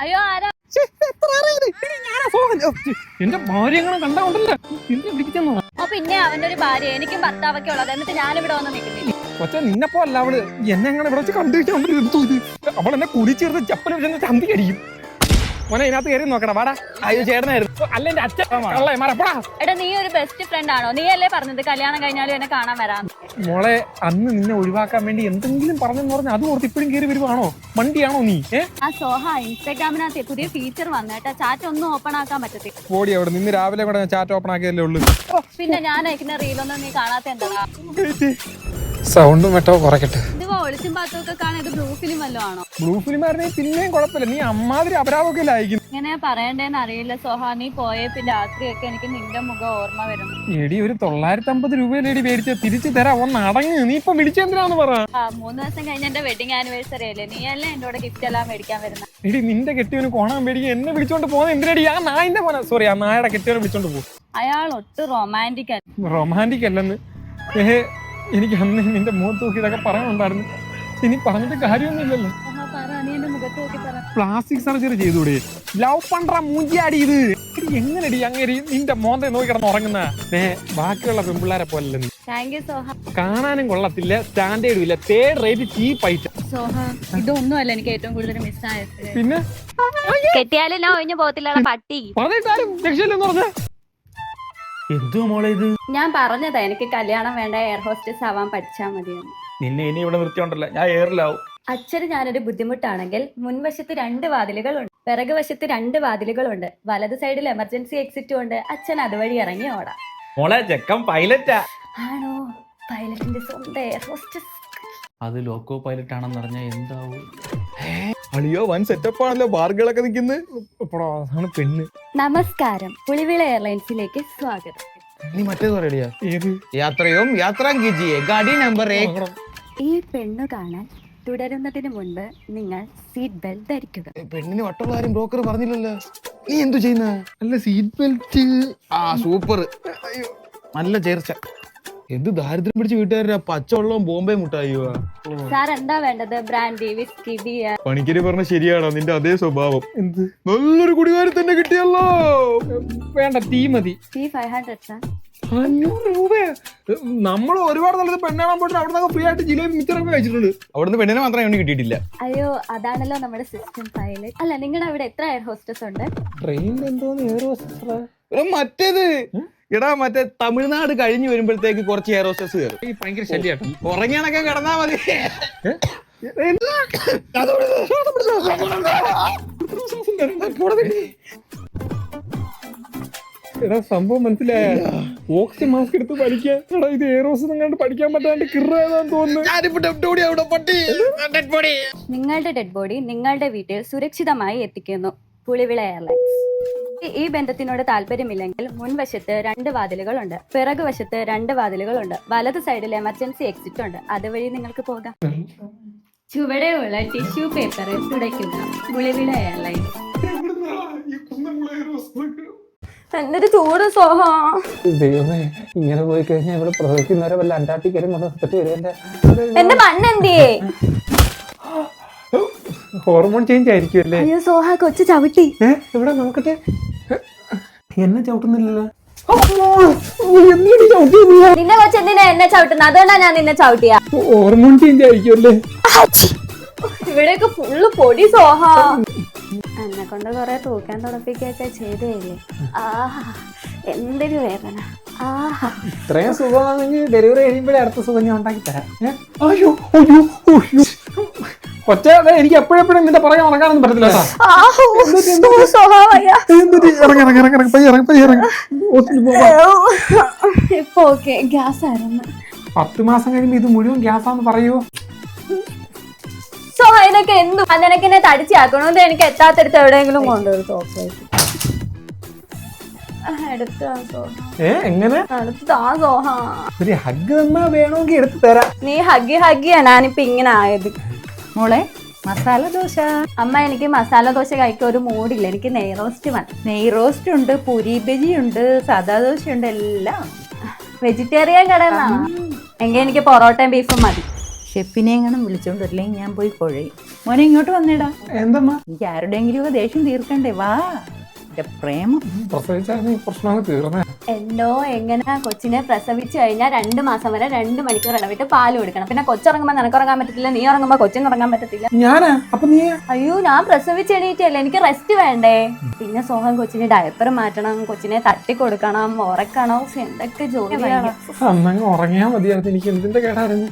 അയ്യോ ആരാ? എന്റെ ഭാര്യ എങ്ങനെ കണ്ടോണ്ടല്ലോ പിന്നെ അവന്റെ ഒരു ഭാര്യ. എനിക്കും ഭർത്താവൊക്കെ ഉള്ളത്. എന്നിട്ട് ഞാനിവിടെ വന്ന് നിൽക്കുന്നില്ല കൊച്ച നിന്നെപ്പോ അല്ല അവൾ എന്നെ എങ്ങനെ ഇവിടെ വെച്ച് കണ്ടു വെച്ചാൽ അവൾ എടുത്തു ഇത് അവൾ എന്നെ കുടിച്ചേർത്ത് വെച്ച് ചന്തി അടിക്കും മോനെ ഇതിനകത്ത് കയറി നോക്കടാ വാടാ. അയ്യോ ചേട്ടനായിരുന്നു. അല്ല എന്റെ അച്ഛൻ മറപ്പടാ എടാ നീ ഒരു ബെസ്റ്റ് ഫ്രണ്ട് ആണോ? നീ അല്ലേ പറഞ്ഞത്? കല്യാണം കഴിഞ്ഞാലും എന്നെ കാണാൻ വരാം മോളെ അന്ന് നിന്നെ ഒഴിവാക്കാൻ വേണ്ടി എന്തെങ്കിലും പറഞ്ഞെന്ന് പറഞ്ഞാൽ അത് ഓർത്ത് ഇപ്പോഴും കയറി വരുവാണോ? വണ്ടിയാണോ നീ ആ സോഹ ഇൻസ്റ്റാഗ്രാമിനകത്ത് പുതിയ ഫീച്ചർ വന്നേട്ടാ ചാറ്റ് ഒന്നും ഓപ്പൺ ആക്കാൻ പറ്റത്തില്ല. പോടി അവിടെ നിന്ന് രാവിലെ കൂടെ ഞാൻ ചാറ്റ് ഓപ്പൺ ആക്കിയല്ലേ ഉള്ളൂ. പിന്നെ ഞാൻ അയക്കുന്ന റീലൊന്നും നീ കാണാത്ത എന്താ സൗണ്ടും വെട്ടോ കുറയ്ക്കട്ടെ. കാണാൻ ഇത് ബ്ലൂ ഫിലിം വല്ലതും ആണോ? ബ്ലൂ പിന്നെയും കുഴപ്പമില്ല. നീ അമ്മാതിരി അപരാധമൊക്കെ അയക്കുന്നു ഇങ്ങനെ പറയണ്ടേന്ന് അറിയില്ല സോഹ. നീ പോയ പിന്നെ രാത്രിയൊക്കെ എനിക്ക് നിന്റെ മുഖം ഓർമ്മ വരുന്നു. എടി ഒരു തൊള്ളായിരത്തി അമ്പത് രൂപയിലേടി മേടിച്ച? തിരിച്ചു തരാം. ഒന്ന് അടങ്ങ്. നീ ഇപ്പൊ വിളിച്ചെന്തിനാന്ന് പറ. ആ മൂന്ന് ദിവസം കഴിഞ്ഞ എന്റെ വെഡിങ് ആനിവേഴ്സറി അല്ലേ? നീ അല്ലേ എന്റെ കൂടെ ഗിഫ്റ്റ് എല്ലാം മേടിക്കാൻ വരുന്നത് എടി നിന്റെ കെട്ടിയവന് കോണാൻ പേടിക്ക് എന്നെ വിളിച്ചോണ്ട് പോകുന്നത് എന്തിനടി? ആ നായിന്റെ മോനെ. സോറി ആ നായയുടെ കെട്ടിയവനെ വിളിച്ചോണ്ട് പോകും അയാൾ ഒട്ടും റൊമാന്റിക് അല്ല. റൊമാന്റിക് അല്ലെന്ന്. ഏഹ് എനിക്ക് അന്ന് നിന്റെ മുഖത്ത് നോക്കി ഇതൊക്കെ പറയാനുണ്ടായിരുന്നു. ഇനി പറഞ്ഞിട്ട് കാര്യമൊന്നുമില്ലല്ലോ. പ്ലാസ്റ്റിക് സർജറി ചെയ്തൂടെ ലവ് പണ്ട്ര മൂഞ്ചിയാടി ഇത്. എങ്ങനെടി അങ്ങനെ നിന്റെ മോന്തെ നോക്കി കിടന്ന് ഉറങ്ങുന്ന? ഏ ബാക്കിയുള്ള പെൺപിള്ളാരെ പോലെ കാണാനും കൊള്ളത്തില്ല സ്റ്റാൻഡേർഡും ഇല്ല തേർഡ് റേറ്റ് ചീപ്പ് ഐറ്റം ഇതൊന്നുമല്ല എനിക്ക് ഏറ്റവും കൂടുതൽ മിസ്സായത് പിന്നെ? കെട്ടിയാലും ഞാൻ ഒഴിഞ്ഞു പോകത്തില്ലടാ പട്ടി. പറഞ്ഞിട്ടാലും രക്ഷയില്ലെന്ന് പറഞ്ഞേ? എന്തോ മോളെ ഇത്? ഞാൻ പറഞ്ഞതാ എനിക്ക് കല്യാണം വേണ്ട എയർ ഹോസ്റ്റസ് ആവാൻ പഠിച്ചാൽ മതിയെന്ന്. നിന്നെ ഇനി ഇവിടെ നിർത്തിയോണ്ടല്ലോ ഞാൻ എയറിലാവും അച്ഛന് ഞാനൊരു ബുദ്ധിമുട്ടാണെങ്കിൽ മുൻവശത്ത് രണ്ട് വാതിലുകളുണ്ട് പിറകു വശത്ത് രണ്ട് വാതിലുകളുണ്ട് വലത് സൈഡിൽ എമർജൻസി എക്സിറ്റും ഉണ്ട് അച്ഛൻ അതുവഴി ഇറങ്ങി ഓടാം. മോളെ ചെക്കൻ പൈലറ്റാ. ആണോ? പൈലറ്റിന്റെ സ്വന്തം എയർ ഹോസ്റ്റസ് അത് ലോക്കോ പൈലറ്റ് ആണെന്ന് പറഞ്ഞാൽ എന്താവും? അളിയോ വൻ സെറ്റപ്പ് ആണല്ലോ ബാർഗുകളൊക്കെ നിൽക്കുന്നത് അതാണ് പെണ്ണ്. നമസ്കാരം പുളിവിള എയർലൈൻസിലേക്ക് സ്വാഗതം. നീ മറ്റേത് പറയടിയാ. ഏത്? യാത്രയും യാത്ര കീജിയെ ഗാഡി നമ്പർ ഈ പെണ്ണു കാണാൻ തുടരുന്നതിന് മുൻപ് നിങ്ങൾ സീറ്റ് ബെൽറ്റ് ധരിക്കുക. പെണ്ണിന് വട്ടുള്ള കാര്യം ബ്രോക്കർ പറഞ്ഞില്ലല്ലോ. നീ എന്തു ചെയ്യുന്ന? നല്ല സീറ്റ് ബെൽറ്റ് ആ സൂപ്പർ നല്ല ചേർച്ച. എന്ത് ദാരിദ്ര്യം പിടിച്ച് വീട്ടുകാരുടെ പച്ചവെള്ളവും ബോംബെ മുട്ടായോ സാർ എന്താ വേണ്ടത്? ബ്രാൻഡി വിസ്കി ബിയർ പണിക്കര് പറഞ്ഞ ശരിയാണോ നിന്റെ അതേ സ്വഭാവം. എന്ത്? നല്ലൊരു കുടികാരി തന്നെ കിട്ടിയല്ലോ. വേണ്ട തീ മതി. തീ ഫൈവ് ഹൺഡ്രഡ് സാർ അഞ്ഞൂറ് രൂപ നമ്മൾ ഒരുപാട് നല്ലത് പെണ്ണാണാൻ പോയിട്ട് അവിടെ ഫ്രീ ആയിട്ട് ജിലേബി മിച്ചറൊക്കെ കഴിച്ചിട്ടുണ്ട്. അവിടുന്ന് പെണ്ണിനെ മാത്രമേ അവന് കിട്ടിയിട്ടില്ല. അയ്യോ അതാണല്ലോ നമ്മുടെ സിസ്റ്റം ഫയൽ അല്ല നിങ്ങളുടെ അവിടെ എത്ര എയർ ഹോസ്റ്റസ് ഉണ്ട്? ട്രെയിനിൽ എന്തോന്ന് എയർ ഹോസ്റ്റസ് മറ്റേത്. എടാ മറ്റേ തമിഴ്നാട് കഴിഞ്ഞു വരുമ്പോഴത്തേക്ക് കുറച്ച് എയർ ഹോസ്റ്റസ് കയറും ഈ ഭയങ്കര ശല്യാട്ടോ. ഉറങ്ങിയാണൊക്കെ കിടന്നാ മതി. എടാ സംഭവം മനസ്സിലായ? ഓക്സിജൻ മാസ്ക് എടുത്ത് പഠിക്കാൻ എടാ ഇത് എയറോസ് എങ്ങാണ്ട് പഠിക്കാൻ പറ്റാണ്ട് തോന്നുന്നു. ഞാനിപ്പോ ഡെഡ് ബോഡി അവിടെ ഡെഡ് ബോഡി നിങ്ങളുടെ ഡെഡ് ബോഡി നിങ്ങളുടെ വീട്ടിൽ സുരക്ഷിതമായി എത്തിക്കുന്നു. പുളിവിള എയർലൈൻസ് ഈ- ബന്ധത്തിനോട് താല്പര്യമില്ലെങ്കിൽ മുൻവശത്ത് രണ്ട് വാതിലുകളുണ്ട്. പിറകു വശത്ത് രണ്ട് വാതിലുകളുണ്ട്. വലത് സൈഡിൽ എമർജൻസി എക്സിറ്റ് ഉണ്ട്. അതുവഴി നിങ്ങൾക്ക് പോകാം. ചുവടെയുള്ള ടിഷ്യൂ പേപ്പറിൽ തുടയ്ക്കുക. പുളിവിള എയർലൈൻസ് എന്നൊരു ചൂട് സോഹ ദൈവമേ ഇങ്ങനെ പോയി കഴിഞ്ഞാൽ ഇവിടെ പ്രസവിക്കുന്നവരെ വല്ല അന്റാർട്ടിക്കലും കൊണ്ട് പറ്റി വരുമല്ലേ എന്റെ മണ്ണെന്തിയേ ഹോർമോൺ ചേഞ്ച് ആയിരിക്കും അല്ലേ? അയ്യോ സോഹ കൊച്ചു ചവിട്ടി. ഏ ഇവിടെ നോക്കട്ടെ? എന്നെ ചവിട്ടുന്നില്ലല്ലോ. നിന്നെ കൊച്ചു എന്തിനാ എന്നെ ചവിട്ടുന്നത് അതുകൊണ്ടാ ഞാൻ നിന്നെ ചവിട്ടിയ. ഹോർമോൺ ചേഞ്ച് ആയിരിക്കും അല്ലേ? ഇവിടെയൊക്കെ ഫുള്ള് പൊടി സോഹ എന്നെ കൊണ്ട് കുറെ തൂക്കാൻ തുടപ്പിക്കുകയൊക്കെ ചെയ്തേലേ ആ എന്തൊരു വേദന ആഹാ ഇത്രയും സുഖമാണെങ്കിൽ ഡെലിവറി കഴിയുമ്പോഴേ അടുത്ത സുഖം ഞാൻ ഉണ്ടാക്കി തരാം ഏ? അയ്യോ അയ്യോ അയ്യോ ദേ, എനിക്ക് എപ്പോഴെപ്പോഴും നിന്റെ പറയാൻ ഉറങ്ങാനൊന്നും പറ്റത്തില്ല കേട്ടോ. ആഹു, ഓ, സോഹ വയ്യ. എന്തൊരു ഇറങ്ങി ഇറങ്ങി ഇറങ്ങി ഇറങ്ങി പയ്യെ ഇറങ്ങി പയ്യെ ഇറങ്ങി ഹോസ്പിറ്റലിൽ പോവാം. ഇപ്പൊ ഓക്കെ ഗ്യാസ് ആയിരുന്നു പത്ത് മാസം കഴിയുമ്പോ ഇത് മുഴുവൻ ഗ്യാസാന്ന് പറയൂ സോഹ നിനക്ക് എന്നെ തടിച്ചാക്കണോ തടിച്ചാക്കണോന്ന് എനിക്ക് എത്താത്തടുത്ത് എവിടെയെങ്കിലും കൊണ്ടുവരും സോഫ ഒരു ഹഗ് തന്നാ വേണമെങ്കിൽ എടുത്തു തരാം. നീ ഹഗ്ഗി ഹഗ്ഗിയാ ഞാനിപ്പോ ഇങ്ങനെ ആയത്. മോളെ മസാല ദോശ. അമ്മ എനിക്ക് മസാല ദോശ കഴിക്കാൻ ഒരു മൂടില്ല. എനിക്ക് നെയ് റോസ്റ്റ് മതി. നെയ് റോസ്റ്റ് ഉണ്ട് പൂരി ബജി ഉണ്ട് സാദാ ദോശ ഉണ്ട് എല്ലാം. വെജിറ്റേറിയൻ കടന്നാ എങ്കിൽ എനിക്ക് പൊറോട്ടയും ബീഫും മതി. ഷെഫിനെ എങ്ങനെ വിളിച്ചോണ്ട് വരില്ലെങ്കിൽ ഞാൻ പോയി കുഴയും. മോനെ ഇങ്ങോട്ട് വന്നേടാ. എന്തമ്മാ? എനിക്ക് ആരുടെയെങ്കിലും ഒക്കെ ദേഷ്യം തീർക്കണ്ടേ വാ. എന്റെ പ്രേമം. പ്രസവിച്ചായിരുന്നു ഈ പ്രശ്നങ്ങൾ തീർന്നേ. എന്തോ എങ്ങനെ കൊച്ചിനെ പ്രസവിച്ചു കഴിഞ്ഞാൽ രണ്ട് മാസം വരെ രണ്ട് മണിക്കൂർ ഇടവിട്ട് പാൽ കൊടുക്കണം. പിന്നെ കൊച്ചിറങ്ങുമ്പോ നിനക്കുറങ്ങാൻ പറ്റത്തില്ല നീ ഉറങ്ങുമ്പോ കൊച്ചിന് ഉറങ്ങാൻ പറ്റത്തില്ല. ഞാനാ? അപ്പൊ നീ? അയ്യോ ഞാൻ പ്രസവിച്ച് എണീറ്റല്ലേ എനിക്ക് റെസ്റ്റ് വേണ്ടേ? പിന്നെ സോഹം കൊച്ചിന് ഡയപ്പർ മാറ്റണം കൊച്ചിനെ തട്ടി കൊടുക്കണം ഉറക്കണം. എന്തൊക്കെ ജോലിയാണ് അന്നങ്ങ് ഉറങ്ങിയാ മതിയായിരുന്നു. എനിക്ക് എന്തിന്റെ കേടായിരുന്നു?